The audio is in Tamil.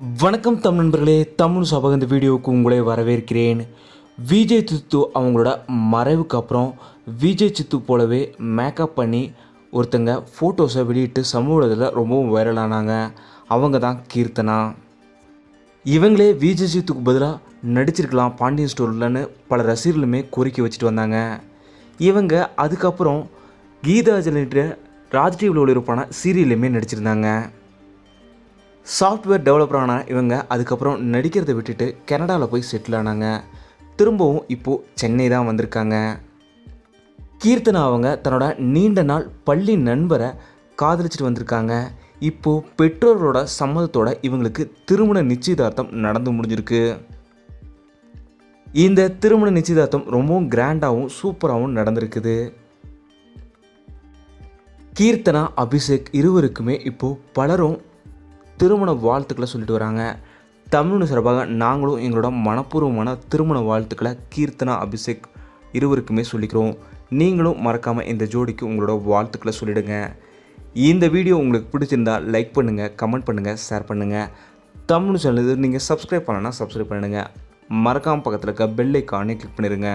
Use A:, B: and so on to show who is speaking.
A: வணக்கம் தமிழ் நண்பர்களே தமிழ் சபக இந்த வீடியோவுக்கு உங்களை வரவேற்கிறேன். விஜய் சித்து அவங்களோட மறைவுக்கு அப்புறம் விஜய் சித்து போலவே மேக்கப் பண்ணி ஒருத்தங்க ஃபோட்டோஸை வெளியிட்டு சமூகத்தில் ரொம்பவும் வைரலானாங்க அவங்க தான் கீர்த்தனா. இவங்களே விஜய் சித்துக்கு பதிலாக நடிச்சிருக்கலாம் பாண்டியன் ஸ்டோர்லன்னு பல ரசிகர்களுமே கோரிக்கை வச்சுட்டு வந்தாங்க. இவங்க அதுக்கப்புறம் கீதா ஜெனிட்ட ராஜ் டிவியில் ஒளிபரப்பான சீரியல்லையுமே நடிச்சிருந்தாங்க. சாஃப்ட்வேர் டெவலப்பரான இவங்க அதுக்கப்புறம் நடிக்கிறதை விட்டுட்டு கனடாவில் போய் செட்டில் ஆனாங்க. திரும்பவும் இப்போது சென்னை தான் வந்திருக்காங்க. கீர்த்தனா அவங்க தன்னோட நீண்ட நாள் பள்ளி நண்பரை காதலிச்சிட்டு வந்திருக்காங்க. இப்போது பெற்றோரோட சம்மதத்தோட இவங்களுக்கு திருமண நிச்சயதார்த்தம் நடந்து முடிஞ்சிருக்கு. இந்த திருமண நிச்சயதார்த்தம் ரொம்பவும் கிராண்டாகவும் சூப்பராகவும் நடந்திருக்குது. கீர்த்தனா அபிஷேக் இருவருக்குமே இப்போது பலரும் திருமண வாழ்த்துக்களை சொல்லிட்டு வராங்க. தமிழ்னு சிறப்பாக நாங்களும் எங்களோட மனப்பூர்வமான திருமண வாழ்த்துக்களை கீர்த்தனா அபிஷேக் இருவருக்குமே சொல்லிக்கிறோம். நீங்களும் மறக்காமல் இந்த ஜோடிக்கு உங்களோட வாழ்த்துக்களை சொல்லிடுங்க. இந்த வீடியோ உங்களுக்கு பிடிச்சிருந்தா லைக் பண்ணுங்கள் கமெண்ட் பண்ணுங்கள் ஷேர் பண்ணுங்கள் தமிழ்னு சொல்லுது நீங்கள் சப்ஸ்கிரைப் பண்ணலன்னா சப்ஸ்கிரைப் பண்ணுங்கள் மறக்காமல் பக்கத்தில் இருக்க பெல் ஐக்கானே கிளிக் பண்ணிடுங்க.